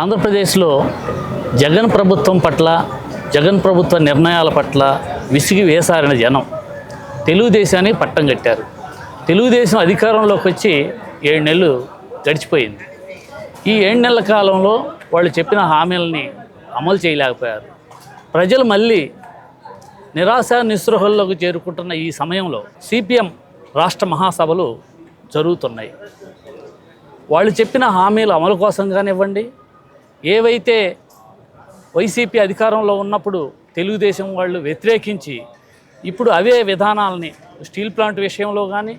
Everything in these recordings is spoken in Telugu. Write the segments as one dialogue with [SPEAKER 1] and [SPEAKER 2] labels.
[SPEAKER 1] ఆంధ్రప్రదేశ్లో జగన్ ప్రభుత్వం పట్ల జగన్ ప్రభుత్వ నిర్ణయాల పట్ల విసిగి వేసారిన జనం తెలుగుదేశాన్ని పట్టం కట్టారు. తెలుగుదేశం అధికారంలోకి వచ్చి ఏడు నెలలు గడిచిపోయింది. ఈ ఏడు నెలల కాలంలో వాళ్ళు చెప్పిన హామీలని అమలు చేయలేకపోయారు. ప్రజలు మళ్ళీ నిరాశ నిస్పృహల్లోకి చేరుకుంటున్న ఈ సమయంలో సిపిఎం రాష్ట్ర మహాసభలు జరుగుతున్నాయి. వాళ్ళు చెప్పిన హామీలు అమలు కోసం కానివ్వండి ఏవైతే వైసీపీ అధికారంలో ఉన్నప్పుడు తెలుగుదేశం వాళ్ళు వ్యతిరేకించి ఇప్పుడు అవే విధానాలని స్టీల్ ప్లాంట్ విషయంలో కానీ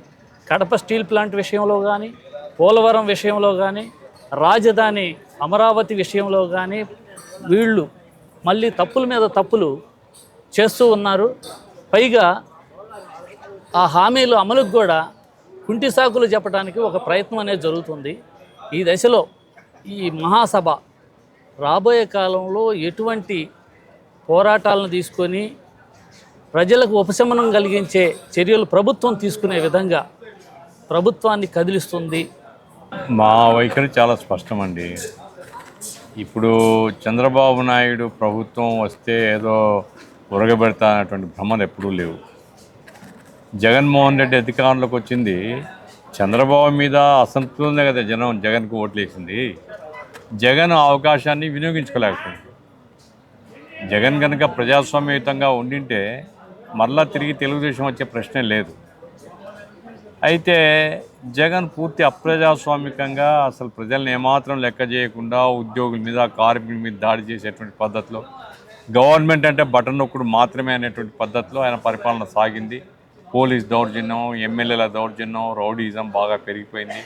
[SPEAKER 1] కడప స్టీల్ ప్లాంట్ విషయంలో కానీ పోలవరం విషయంలో కానీ రాజధాని అమరావతి విషయంలో కానీ వీళ్ళు మళ్ళీ తప్పుల మీద తప్పులు చేస్తూ ఉన్నారు. పైగా ఆ హామీలు అమలుకు కూడా కుంటి సాకులు చెప్పడానికి ఒక ప్రయత్నం అనేది జరుగుతుంది. ఈ దశలో ఈ మహాసభ రాబోయే కాలంలో ఎటువంటి పోరాటాలను తీసుకొని ప్రజలకు ఉపశమనం కలిగించే చర్యలు ప్రభుత్వం తీసుకునే విధంగా ప్రభుత్వాన్ని కదిలిస్తుంది?
[SPEAKER 2] మా వైఖరి చాలా స్పష్టమండి. ఇప్పుడు చంద్రబాబు నాయుడు ప్రభుత్వం వస్తే ఏదో ఉరగబెడతా అనేటువంటి భ్రమలు ఎప్పుడూ లేవు. జగన్మోహన్ రెడ్డి అధికారంలోకి వచ్చింది. చంద్రబాబు మీద అసంతృప్తినే కదా జనం జగన్కు ఓట్లేసింది జగన్ అవకాశాన్ని వినియోగించుకోలేకపోయింది. జగన్ కనుక ప్రజాస్వామ్యయుతంగా ఉండింటే మరలా తిరిగి తెలుగుదేశం వచ్చే ప్రశ్నే లేదు. అయితే జగన్ పూర్తి అప్రజాస్వామికంగా అసలు ప్రజల్ని ఏమాత్రం లెక్క చేయకుండా ఉద్యోగుల మీద కార్మికుల మీద దాడి చేసేటువంటి పద్ధతిలో గవర్నమెంట్ అంటే బటన్ నొక్కుడు మాత్రమే అనేటువంటి పద్ధతిలో ఆయన పరిపాలన సాగింది. పోలీస్ దౌర్జన్యం ఎమ్మెల్యేల దౌర్జన్యం రౌడీజం బాగా పెరిగిపోయింది.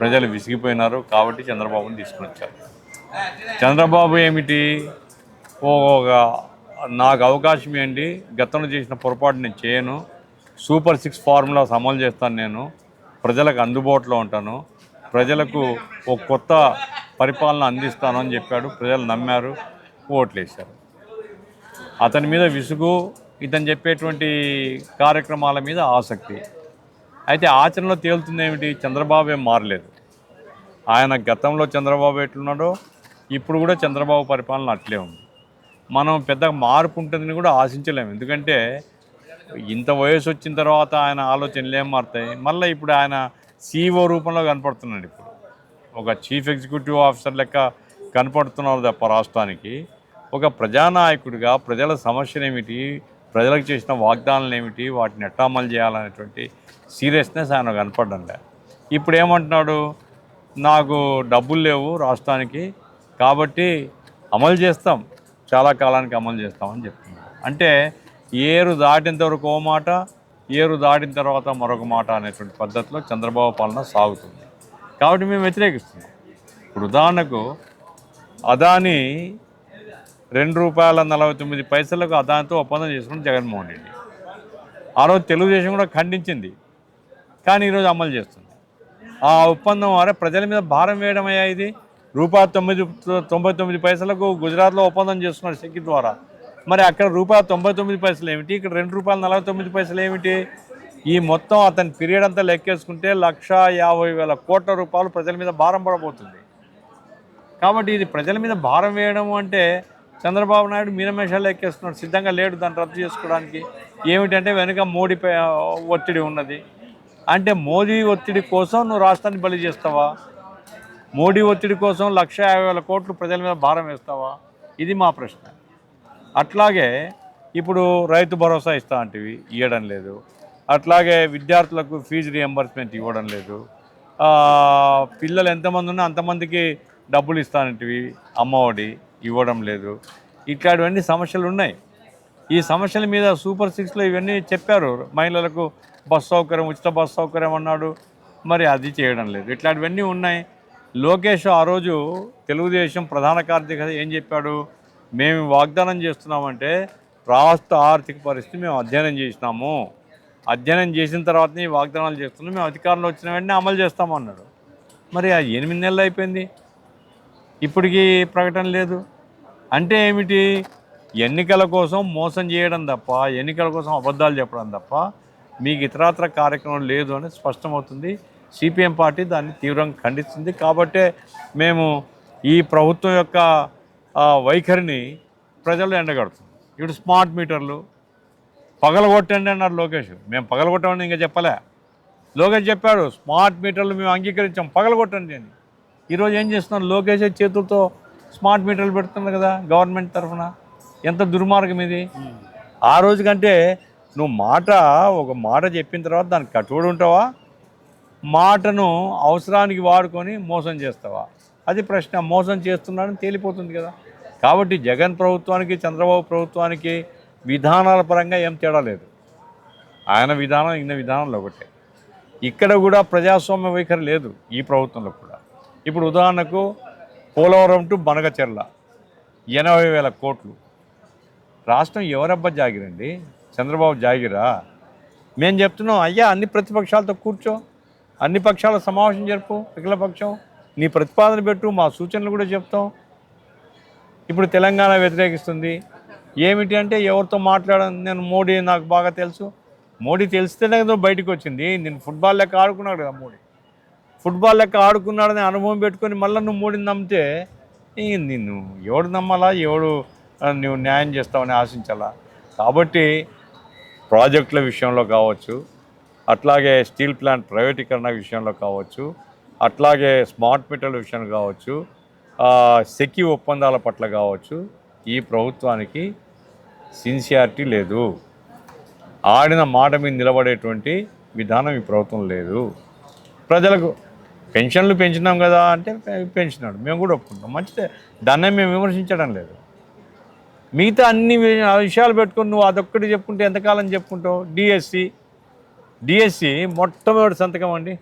[SPEAKER 2] ప్రజలు విసిగిపోయినారు కాబట్టి చంద్రబాబుని తీసుకుని వచ్చారు చంద్రబాబు ఏమిటి? ఓ ఒక నాకు అవకాశం ఏంటి? గతంలో చేసిన పొరపాటు నేను చేయను. సూపర్ సిక్స్ ఫార్ములాస్ అమలు చేస్తాను నేను. ప్రజలకు అందుబాటులో ఉంటాను. ప్రజలకు ఒక కొత్త పరిపాలన అందిస్తాను అని చెప్పాడు. ప్రజలు నమ్మారు. ఓట్లేశారు. అతని మీద విసుగు ఇతను చెప్పేటువంటి కార్యక్రమాల మీద ఆసక్తి. అయితే ఆచరణలో తేలుతుంది ఏమిటి చంద్రబాబు ఏం మారలేదు. ఆయన గతంలో చంద్రబాబు ఎట్లున్నాడో ఇప్పుడు కూడా చంద్రబాబు పరిపాలన అట్లే ఉంది. మనం పెద్ద మార్పు ఉంటుందని కూడా ఆశించలేము ఎందుకంటే ఇంత వయసు వచ్చిన తర్వాత ఆయన ఆలోచనలు ఏం మారుతాయి? మళ్ళీ ఇప్పుడు ఆయన సీఈఓ రూపంలో కనపడుతున్నాడు ఇప్పుడు. ఒక చీఫ్ ఎగ్జిక్యూటివ్ ఆఫీసర్ లెక్క కనపడుతున్నారు తప్ప రాష్ట్రానికి. ఒక ప్రజానాయకుడిగా ప్రజల సమస్యలు ఏమిటి? ప్రజలకు చేసిన వాగ్దానాలు ఏమిటి వాటిని ఎట్లా అమలు చేయాలనేటువంటి సీరియస్నెస్ ఆయన కనపడండి ఇప్పుడు ఏమంటున్నాడు నాకు డబ్బులు లేవు రాష్ట్రానికి కాబట్టి అమలు చేస్తాం. చాలా కాలానికి అమలు చేస్తామని చెప్తున్నాడు. అంటే ఏరు దాటినంత వరకు ఓ మాట ఏరు దాటిన తర్వాత మరొక మాట అనేటువంటి పద్ధతిలో చంద్రబాబు పాలన సాగుతుంది. కాబట్టి మేము వ్యతిరేకిస్తున్నాం. ఇప్పుడు ఉదాహరణకు అదాని రెండు రూపాయల నలభై తొమ్మిది పైసలకు అదానితో ఒప్పందం చేసుకుని జగన్మోహన్ రెడ్డి. ఆ రోజు తెలుగుదేశం కూడా ఖండించింది. కానీ ఈరోజు అమలు చేస్తుంది. ఆ ఒప్పందం ద్వారా ప్రజల మీద భారం వేయడం అయ్యా ఇది. రూపాయి తొమ్మిది తొంభై తొమ్మిది పైసలకు గుజరాత్లో ఒప్పందం చేస్తున్నారు శక్తి ద్వారా. మరి అక్కడ రూపాయి తొంభై తొమ్మిది పైసలు ఏమిటి? ఇక్కడ రెండు రూపాయల నలభై తొమ్మిది పైసలు ఏమిటి? ఈ మొత్తం అతని పీరియడ్ అంతా లెక్కేసుకుంటే లక్ష యాభై వేల కోట్ల రూపాయలు ప్రజల మీద భారం పడబోతుంది. కాబట్టి ఇది ప్రజల మీద భారం వేయడం అంటే చంద్రబాబు నాయుడు మీనమేషాలు ఎక్కేస్తున్నాడు సిద్ధంగా లేడు దాన్ని రద్దు చేసుకోవడానికి. ఏమిటంటే వెనుక మోడీ ఒత్తిడి ఉన్నది. అంటే మోదీ ఒత్తిడి కోసం నువ్వు రాష్ట్రాన్ని బలి చేస్తావా? మోడీ ఒత్తిడి కోసం లక్ష యాభై వేల కోట్లు ప్రజల మీద భారం వేస్తావా? ఇది మా ప్రశ్న. అట్లాగే ఇప్పుడు రైతు భరోసా ఇస్తా అంటివి ఇవ్వడం లేదు. అట్లాగే విద్యార్థులకు ఫీజు రియంబర్స్మెంట్ ఇవ్వడం లేదు. పిల్లలు ఎంతమంది ఉన్నా అంతమందికి డబ్బులు ఇస్తానంటివి అమ్మఒడి ఇవ్వడం లేదు. ఇట్లాంటివన్నీ సమస్యలు ఉన్నాయి. ఈ సమస్యల మీద సూపర్ సిక్స్లో ఇవన్నీ చెప్పారు. మహిళలకు బస్ సౌకర్యం ఉచిత బస్ సౌకర్యం అన్నాడు. మరి అది చేయడం లేదు. ఇట్లాంటివన్నీ ఉన్నాయి. లోకేష్ ఆ రోజు తెలుగుదేశం ప్రధాన కార్యదర్శి ఏం చెప్పాడు? మేము వాగ్దానం చేస్తున్నామంటే రాష్ట్ర ఆర్థిక పరిస్థితి మేము అధ్యయనం చేసినాము. అధ్యయనం చేసిన తర్వాతనే ఈ వాగ్దానాలు చేస్తున్నాం. మేము అధికారంలో వచ్చిన వెంటనే అమలు చేస్తామన్నాడు. మరి ఆ ఎనిమిది నెలలు అయిపోయింది. ఇప్పటికీ ప్రకటన లేదు. అంటే ఏమిటి? ఎన్నికల కోసం మోసం చేయడం తప్ప ఎన్నికల కోసం అబద్ధాలు చెప్పడం తప్ప మీకు ఇతరత్ర కార్యక్రమం లేదు అని స్పష్టమవుతుంది. సిపిఎం పార్టీ దాన్ని తీవ్రంగా ఖండిస్తుంది. కాబట్టే మేము ఈ ప్రభుత్వం యొక్క వైఖరిని ప్రజలు ఎండగడుతుంది. ఇప్పుడు స్మార్ట్ మీటర్లు పగలగొట్టండి అన్నారు లోకేష్. మేము పగలగొట్టమని ఇంకా చెప్పలే. లోకేష్ చెప్పాడు స్మార్ట్ మీటర్లు మేము అంగీకరించాం పగలగొట్టండి అని. ఈరోజు ఏం చేస్తున్నాం లోకేష్ చేతులతో స్మార్ట్ మీటర్లు పెడుతున్నారు కదా గవర్నమెంట్ తరఫున. ఎంత దుర్మార్గం ఇది? ఆ రోజు కంటే నువ్వు మాట ఒక మాట చెప్పిన తర్వాత దానికి కట్టుబడి ఉంటావా? మాటను అవసరానికి వాడుకొని మోసం చేస్తావా? అది ప్రశ్న. మోసం చేస్తున్నాడని తేలిపోతుంది కదా. కాబట్టి జగన్ ప్రభుత్వానికి చంద్రబాబు ప్రభుత్వానికి విధానాల పరంగా ఏం తేడా లేదు. ఆయన విధానం ఈయన విధానంలో ఒకటే. ఇక్కడ కూడా ప్రజాస్వామ్య వైఖరి లేదు ఈ ప్రభుత్వంలో కూడా. ఇప్పుడు ఉదాహరణకు పోలవరం టు బనగచెర్ల ఎనభై వేల కోట్లు. రాష్ట్రం ఎవరబ్బా జాగిరండి? చంద్రబాబు జాగిరా? మేము చెప్తున్నాం అయ్యా అన్ని ప్రతిపక్షాలతో కూర్చో. అన్ని పక్షాల సమావేశం జరుపు అఖిలపక్షం నీ ప్రతిపాదన పెట్టు మా సూచనలు కూడా చెప్తాం. ఇప్పుడు తెలంగాణ వ్యతిరేకిస్తుంది. ఏమిటి అంటే ఎవరితో మాట్లాడాను? నేను మోడీ నాకు బాగా తెలుసు. మోడీ తెలిస్తేనే కదా బయటకు వచ్చింది. నేను ఫుట్బాల్ లెక్క ఆడుకున్నాడు కదా మోడీ. ఫుట్బాల్ లెక్క ఆడుకున్నాడని అనుభవం పెట్టుకొని మళ్ళీ నువ్వు మూడిని నమ్మితే నిన్ను ఎవడు నమ్మాలా ఎవడు నువ్వు న్యాయం చేస్తావని ఆశించాలా? కాబట్టి ప్రాజెక్టుల విషయంలో కావచ్చు అట్లాగే స్టీల్ ప్లాంట్ ప్రైవేటీకరణ విషయంలో కావచ్చు అట్లాగే స్మార్ట్ మీటర్ల విషయంలో కావచ్చు సెక్యూ ఒప్పందాల పట్ల కావచ్చు ఈ ప్రభుత్వానికి సిన్సియారిటీ లేదు. ఆడిన మాట మీద నిలబడేటువంటి విధానం ఈ ప్రభుత్వం లేదు. ప్రజలకు పెన్షన్లు పెంచినాం కదా అంటే పెంచినాడు. మేము కూడా ఒప్పుకుంటాం మంచిదే. దాన్నే మేము విమర్శించడం లేదు. మిగతా అన్ని ఆ విషయాలు పెట్టుకుని నువ్వు అదొక్కటి చెప్పుకుంటే ఎంతకాలం చెప్పుకుంటావు? డిఎస్సి డిఎస్సి మొట్టమొదటి సంతకం అండి.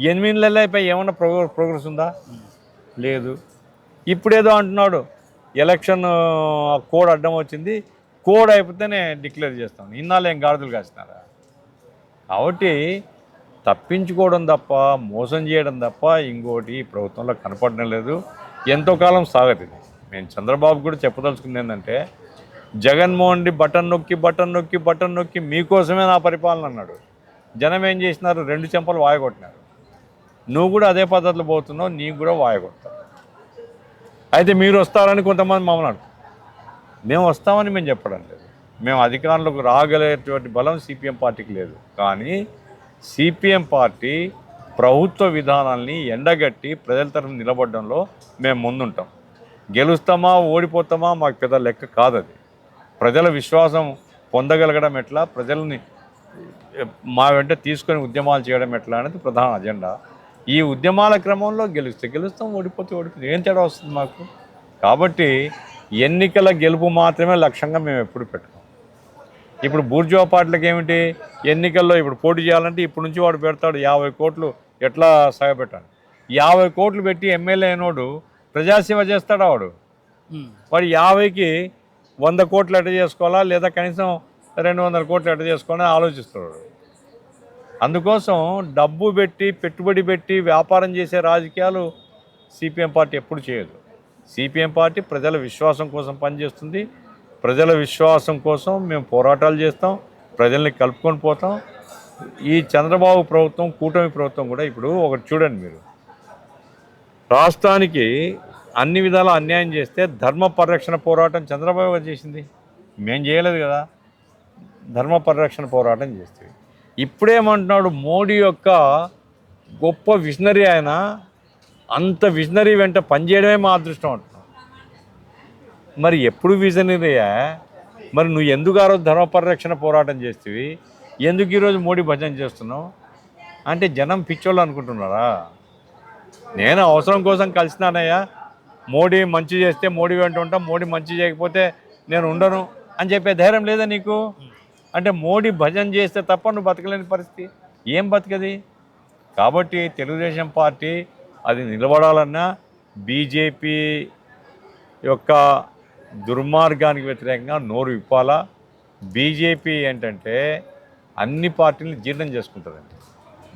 [SPEAKER 2] ఎనిమిది నెలలు ఏమైనా ఏమన్నా ప్రోగ్రెస్ ఉందా? లేదు. ఇప్పుడేదో అంటున్నాడు. ఎలక్షన్ ఆ, కోడ్ అడ్డం వచ్చింది. కోడ్ అయిపోతేనే డిక్లేర్ చేస్తాం ఇన్నాళ్ళు ఏం గాడిదలు కాసినారా? కాబట్టి తప్పించుకోవడం తప్ప మోసం చేయడం తప్ప ఇంకోటి ప్రభుత్వంలో కనపడడం లేదు. ఎంతో కాలం సాగదు. నేను చంద్రబాబు కూడా చెప్పదలుచుకుంది ఏంటంటే జగన్మోహన్ రెడ్డి బటన్ నొక్కి బటన్ నొక్కి బటన్ నొక్కి మీకోసమే నా పరిపాలన అన్నాడు. జనం ఏం చేసినారు? రెండు చెంపలు వాయగొట్టినారు నువ్వు కూడా అదే పద్ధతిలో పోతున్నావు నీకు కూడా వాయగొడతావు అయితే మీరు వస్తారని కొంతమంది మమ్మల్ని అడుగు మేము వస్తామని మేము చెప్పడం లేదు. మేము అధికారంలోకి రాగలేటువంటి బలం సిపిఎం పార్టీకి లేదు. కానీ సిపిఎం పార్టీ ప్రభుత్వ విధానాల్ని ఎండగట్టి ప్రజల తరఫున నిలబడడంలో మేము ముందుంటాం. గెలుస్తామా ఓడిపోతామా మాకు పెద్ద లెక్క కాదు అది ప్రజల విశ్వాసం పొందగలగడం ఎట్లా ప్రజల్ని మా వెంట తీసుకొని ఉద్యమాలు చేయడం ఎట్లా అనేది ప్రధాన అజెండా. ఈ ఉద్యమాల క్రమంలో గెలిస్తే గెలుస్తాం ఓడిపోతే ఓడిపోతే. ఏం తేడా వస్తుంది మాకు? కాబట్టి ఎన్నికల గెలుపు మాత్రమే లక్ష్యంగా మేము ఎప్పుడు పెట్టుకోం ఇప్పుడు బూర్జువా పార్టీలకు ఏమిటి? ఎన్నికల్లో ఇప్పుడు పోటీ చేయాలంటే ఇప్పుడు నుంచి వాడు పెడతాడు యాభై కోట్లు. ఎట్లా సాగపెట్టాలి యాభై కోట్లు పెట్టి ఎమ్మెల్యే అయినోడు ప్రజాసేవ చేస్తాడా వాడు? వాడు యాభైకి వంద కోట్లు ఎట్ట చేసుకోవాలా? లేదా కనీసం రెండు వందల కోట్లు ఎట్ట చేసుకోవాలని ఆలోచిస్తాడు అందుకోసం డబ్బు పెట్టి పెట్టుబడి పెట్టి వ్యాపారం చేసే రాజకీయాలు సిపిఎం పార్టీ ఎప్పుడు చేయదు. సిపిఎం పార్టీ ప్రజల విశ్వాసం కోసం పనిచేస్తుంది. ప్రజల విశ్వాసం కోసం మేము పోరాటాలు చేస్తాం ప్రజల్ని కలుపుకొని పోతాం. ఈ చంద్రబాబు ప్రభుత్వం కూటమి ప్రభుత్వం కూడా ఇప్పుడు ఒకటి చూడండి మీరు. రాష్ట్రానికి అన్ని విధాల అన్యాయం చేస్తే ధర్మ పరిరక్షణ పోరాటం చంద్రబాబు గారు చేసింది. మేం చేయలేదు కదా. ధర్మ పరిరక్షణ పోరాటం చేస్తే. ఇప్పుడేమంటున్నాడు? మోడీ యొక్క గొప్ప విజనరీ ఆయన అంత విజనరీ వెంట పనిచేయడమే మా అదృష్టం అంటున్నాడు. మరి ఎప్పుడు విజనరీయా మరి నువ్వు ఎందుకు ఆ రోజు ధర్మ పరిరక్షణ పోరాటం చేస్తేవి? ఎందుకు ఈరోజు మోడీ భజన చేస్తున్నావు? అంటే జనం పిచ్చోళ్ళు అనుకుంటున్నారా? నేను అవసరం కోసం కలిసినానయ్యా. మోడీ మంచి చేస్తే మోడీ వెంట ఉంటాం మోడీ మంచి చేయకపోతే నేను ఉండను అని చెప్పే ధైర్యం లేదా నీకు? అంటే మోడీ భజన చేస్తే తప్ప నువ్వు బతకలేని పరిస్థితి. ఏం బతకది? కాబట్టి తెలుగుదేశం పార్టీ అది నిలబడాలన్నా బీజేపీ యొక్క దుర్మార్గానికి వ్యతిరేకంగా నోరు విప్పాలా? బీజేపీ ఏంటంటే అన్ని పార్టీలను జీర్ణం చేసుకుంటుందండి.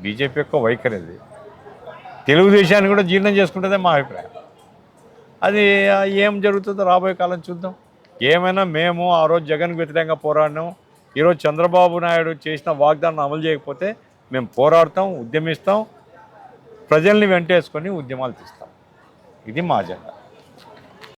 [SPEAKER 2] బీజేపీ యొక్క వైఖరి అది. తెలుగుదేశాన్ని కూడా జీర్ణం చేసుకుంటుందే మా అభిప్రాయం. అది ఏం జరుగుతుందో రాబోయే కాలం చూద్దాం. ఏమైనా మేము ఆ రోజు జగన్కి వ్యతిరేకంగా పోరాడినాం. ఈరోజు చంద్రబాబు నాయుడు చేసిన వాగ్దానం అమలు చేయకపోతే మేము పోరాడతాం ఉద్యమిస్తాం ప్రజల్ని వెంటేసుకొని ఉద్యమాలు తీస్తాం. ఇది మా అజెండా.